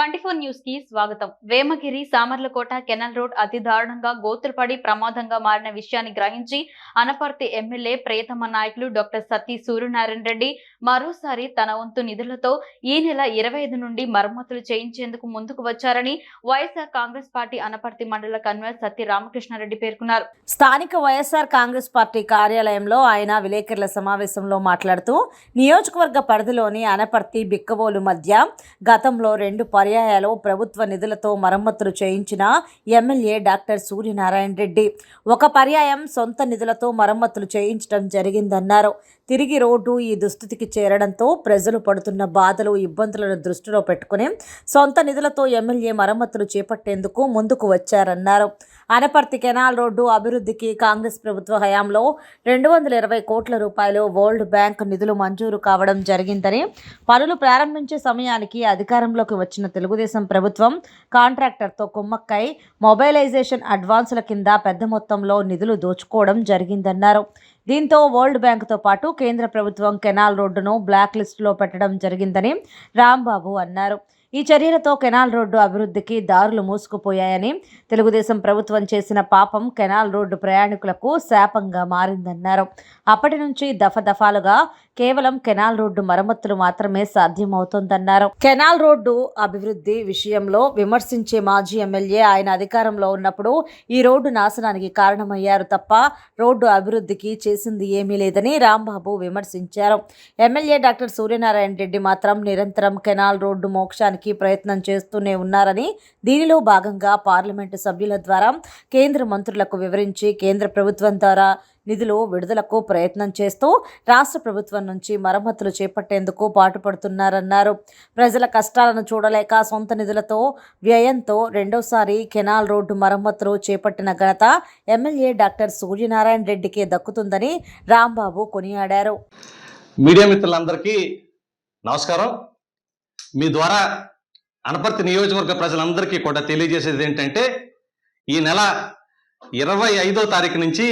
Twenty four న్యూస్కి స్వాగతం. Vemagiri Samarlakota canal road అతి దారుణంగా గోతులపడి ప్రమాదంగా మారిన విషయాన్ని గ్రహించి అనపర్తి ఎమ్మెల్యే ప్రియతమ నాయకులు డాక్టర్ సతీ సూర్యనారాయణ రెడ్డి మరోసారి తన వంతు నిధులతో ఈ నెల ఇరవై ఐదు నుండి మరమ్మతులు చేయించేందుకు ముందుకు వచ్చారని వైఎస్ఆర్ కాంగ్రెస్ పార్టీ అనపర్తి మండల కన్వీనర్ సత్య రామకృష్ణారెడ్డి పేర్కొన్నారు. స్థానిక వైఎస్ఆర్ కాంగ్రెస్ పార్టీ కార్యాలయంలో ఆయన విలేకరుల సమావేశంలో మాట్లాడుతూ నియోజకవర్గ పరిధిలోని అనపర్తి బిక్కవోలు మధ్య గతంలో రెండు పర్యాయాలు ప్రభుత్వ నిధులతో మరమ్మతులు చేయించిన ఎమ్మెల్యే డాక్టర్ సూర్యనారాయణ రెడ్డి. ఒక పర్యాయం సొంత నిధులతో మరమ్మతులు చేయించడం జరిగిందన్నారు. తిరిగి రోడ్డు ఈ దుస్థితికి చేరడంతో ప్రజలు పడుతున్న బాధలు ఇబ్బందులను దృష్టిలో పెట్టుకుని సొంత నిధులతో ఎమ్మెల్యే మరమ్మతులు చేపట్టేందుకు ముందుకు వచ్చారన్నారు. అనపర్తి కెనాల్ రోడ్డు అభివృద్ధికి కాంగ్రెస్ ప్రభుత్వ హయాంలో రెండు వందల ఇరవై కోట్ల రూపాయలు వరల్డ్ బ్యాంక్ నిధులు మంజూరు కావడం జరిగిందని పనులు ప్రారంభించే సమయానికి అధికారంలోకి వచ్చిన తెలుగుదేశం ప్రభుత్వం కాంట్రాక్టర్తో కుమ్మక్కై మొబైలైజేషన్ అడ్వాన్సుల కింద పెద్ద మొత్తంలో నిధులు దోచుకోవడం జరిగిందన్నారు. దీంతో వరల్డ్ బ్యాంకుతో పాటు కేంద్ర ప్రభుత్వం కెనాల్ రోడ్డును బ్లాక్ లిస్టులో పెట్టడం జరిగిందని రాంబాబు అన్నారు. ఈ చర్యలతో కెనాల్ రోడ్డు అభివృద్ధికి దారులు మూసుకుపోయాయని తెలుగుదేశం ప్రభుత్వం చేసిన పాపం కెనాల్ రోడ్డు ప్రయాణికులకు శాపంగా మారిందన్నారు. అప్పటి నుంచి దఫదఫాలుగా కేవలం కెనాల్ రోడ్డు మరమ్మతులు మాత్రమే సాధ్యమవుతోందన్నారు. కెనాల్ రోడ్డు అభివృద్ధి విషయంలో విమర్శించే మాజీ ఎమ్మెల్యే ఆయన అధికారంలో ఉన్నప్పుడు ఈ రోడ్డు నాశనానికి కారణమయ్యారు తప్ప రోడ్డు అభివృద్ధికి చేసింది ఏమీ లేదని రాంబాబు విమర్శించారు. ఎమ్మెల్యే డాక్టర్ సూర్యనారాయణ రెడ్డి మాత్రం నిరంతరం కెనాల్ రోడ్డు మోక్షానికి ప్రయత్నం చేస్తూనే ఉన్నారని దీనిలో భాగంగా పార్లమెంటు సభ్యుల ద్వారా కేంద్ర మంత్రులకు వివరించి కేంద్ర ప్రభుత్వం ద్వారా నిధులు విడుదలకు ప్రయత్నం చేస్తూ రాష్ట్ర ప్రభుత్వం నుంచి మరమ్మతులు చేపట్టేందుకు పాటుపడుతున్నారన్నారు. ప్రజల కష్టాలను చూడలేక సొంత నిధులతో వ్యయంతో రెండోసారి కెనాల్ రోడ్డు మరమ్మతులు చేపట్టిన ఘనత ఎమ్మెల్యే డాక్టర్ సూర్యనారాయణ రెడ్డికే దక్కుతుందని రాంబాబు కొనియాడారు. మీడియా మిత్రులందరికీ నమస్కారం. మీ ద్వారా అనపర్తి నియోజకవర్గ ప్రజలందరికీ కూడా తెలియజేసేది ఏంటంటే ఈ నెల ఇరవై ఐదో తారీఖు నుంచి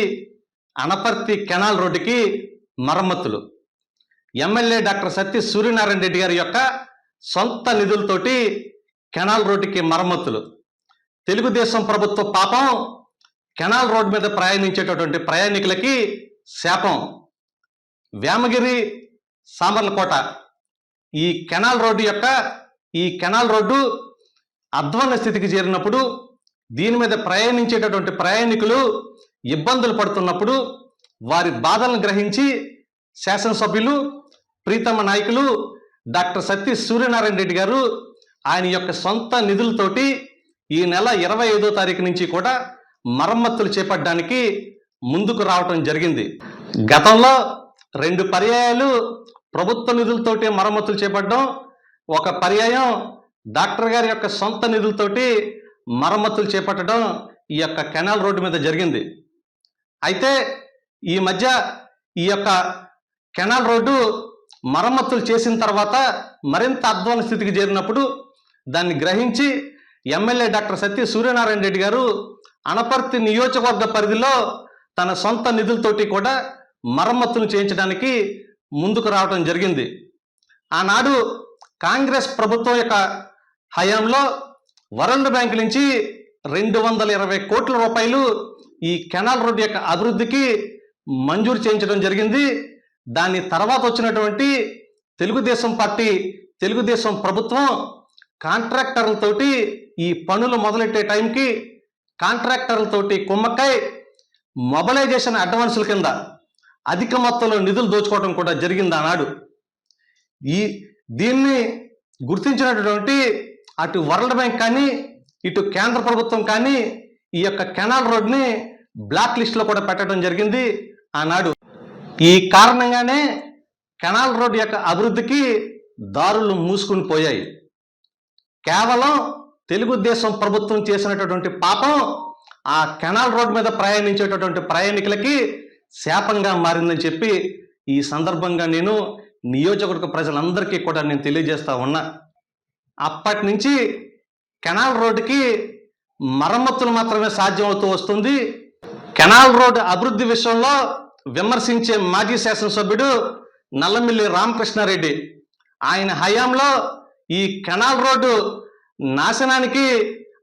అనపర్తి కెనాల్ రోడ్డుకి మరమ్మతులు. ఎమ్మెల్యే డాక్టర్ సత్య సూర్యనారాయణ రెడ్డి గారి యొక్క సొంత నిధులతోటి కెనాల్ రోడ్డుకి మరమ్మతులు. తెలుగుదేశం ప్రభుత్వ పాపం కెనాల్ రోడ్ మీద ప్రయాణించేటటువంటి ప్రయాణికులకి శాపం. వేమగిరి సామర్లకోట ఈ కెనాల్ రోడ్డు యొక్క ఈ కెనాల్ రోడ్డు అధ్వాన స్థితికి చేరినప్పుడు దీని మీద ప్రయాణించేటటువంటి ప్రయాణికులు ఇబ్బందులు పడుతున్నప్పుడు వారి బాధలను గ్రహించి శాసనసభ్యులు ప్రీతమ నాయకులు డాక్టర్ సత్య సూర్యనారాయణ రెడ్డి గారు ఆయన యొక్క సొంత నిధులతోటి ఈ నెల ఇరవై ఐదో తారీఖు నుంచి కూడా మరమ్మతులు చేపట్టడానికి ముందుకు రావటం జరిగింది. గతంలో రెండు పర్యాయాలు ప్రభుత్వ నిధులతోటి మరమ్మతులు చేపట్టడం ఒక పర్యాయం డాక్టర్ గారి యొక్క సొంత నిధులతోటి మరమ్మతులు చేపట్టడం ఈ యొక్క కెనాల్ రోడ్డు మీద జరిగింది. అయితే ఈ మధ్య ఈ యొక్క కెనాల్ రోడ్డు మరమ్మతులు చేసిన తర్వాత మరింత అధ్వాన స్థితికి చేరినప్పుడు దాన్ని గ్రహించి ఎమ్మెల్యే డాక్టర్ సత్య సూర్యనారాయణ రెడ్డి గారు అనపర్తి నియోజకవర్గ పరిధిలో తన సొంత నిధులతోటి కూడా మరమ్మతులు చేయించడానికి ముందుకు రావడం జరిగింది. ఆనాడు కాంగ్రెస్ ప్రభుత్వం యొక్క హయాంలో వరల్డ్ బ్యాంక్ నుంచి రెండు వందల ఇరవై కోట్ల రూపాయలు ఈ కెనాల్ రోడ్డు యొక్క అభివృద్ధికి మంజూరు చేయించడం జరిగింది. దాని తర్వాత వచ్చినటువంటి తెలుగుదేశం పార్టీ తెలుగుదేశం ప్రభుత్వం కాంట్రాక్టర్లతోటి ఈ పనులు మొదలెట్టే టైంకి కాంట్రాక్టర్లతోటి కుమ్మక్కై మొబలైజేషన్ అడ్వాన్సుల కింద అధిక మొత్తంలో నిధులు దోచుకోవడం కూడా జరిగింది ఆనాడు. ఈ దీన్ని గుర్తించినటువంటి అటు వరల్డ్ బ్యాంక్ కానీ ఇటు కేంద్ర ప్రభుత్వం కానీ ఈ యొక్క కెనాల్ రోడ్ని బ్లాక్ లిస్ట్లో కూడా పెట్టడం జరిగింది ఆనాడు. ఈ కారణంగానే కెనాల్ రోడ్ యొక్క అభివృద్ధికి దారులు మూసుకుని పోయాయి. కేవలం తెలుగుదేశం ప్రభుత్వం చేసినటువంటి పాపం ఆ కెనాల్ రోడ్ మీద ప్రయాణించేటటువంటి ప్రయాణికులకి శాపంగా మారిందని చెప్పి ఈ సందర్భంగా నేను నియోజకవర్గ ప్రజలందరికీ కూడా నేను తెలియజేస్తా ఉన్నా. అప్పటి నుంచి కెనాల్ రోడ్డుకి మరమ్మతులు మాత్రమే సాధ్యమవుతూ వస్తుంది. కెనాల్ రోడ్డు అభివృద్ధి విషయంలో విమర్శించే మాజీ శాసనసభ్యుడు నల్లమిల్లి రామకృష్ణారెడ్డి. ఆయన హయాంలో ఈ కెనాల్ రోడ్డు నాశనానికి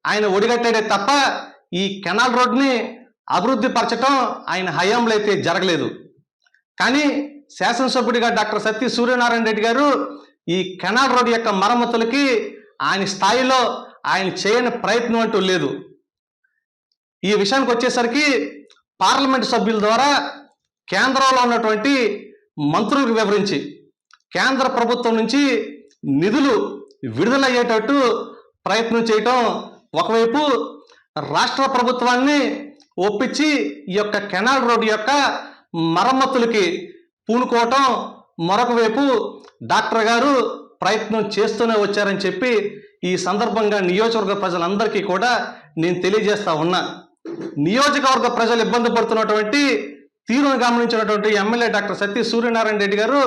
ఆయన ఒడిగట్టాడే తప్ప ఈ కెనాల్ రోడ్ని అభివృద్ధి పరచటం ఆయన హయాంలో అయితే జరగలేదు. కానీ శాసనసభ్యుడిగా డాక్టర్ సత్య సూర్యనారాయణ రెడ్డి గారు ఈ కెనాల్ రోడ్ యొక్క మరమ్మతులకి ఆయన స్థాయిలో ఆయన చేయని ప్రయత్నం అంటూ లేదు. ఈ విషయానికి వచ్చేసరికి పార్లమెంట్ సభ్యుల ద్వారా కేంద్రంలో ఉన్నటువంటి మంత్రులకు వివరించి కేంద్ర ప్రభుత్వం నుంచి నిధులు విడుదలయ్యేటట్టు ప్రయత్నం చేయటం ఒకవైపు రాష్ట్ర ప్రభుత్వాన్ని ఒప్పించి ఈ యొక్క కెనాల్ రోడ్డు యొక్క మరమ్మతులకి పూనుకోవటం మరొక వైపు డాక్టర్ గారు ప్రయత్నం చేస్తూనే వచ్చారని చెప్పి ఈ సందర్భంగా నియోజకవర్గ ప్రజలందరికీ కూడా నేను తెలియజేస్తా ఉన్నా. నియోజకవర్గ ప్రజలు ఇబ్బంది పడుతున్నటువంటి తీరును గమనించినటువంటి ఎమ్మెల్యే డాక్టర్ సత్య సూర్యనారాయణ రెడ్డి గారు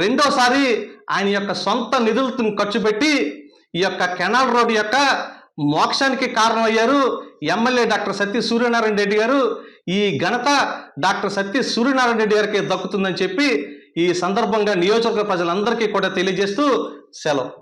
రెండోసారి ఆయన యొక్క సొంత నిధులతో ఖర్చు పెట్టి ఈ యొక్క కెనాల్ రోడ్ యొక్క మోక్షానికి కారణమయ్యారు ఎమ్మెల్యే డాక్టర్ సత్య సూర్యనారాయణ రెడ్డి గారు. ఈ ఘనత డాక్టర్ సత్య సూర్యనారాయణ రెడ్డి గారికి దక్కుతుందని చెప్పి ఈ సందర్భంగా నియోజకవర్గ ప్రజలందరికీ కూడా తెలియజేస్తూ సెలవు.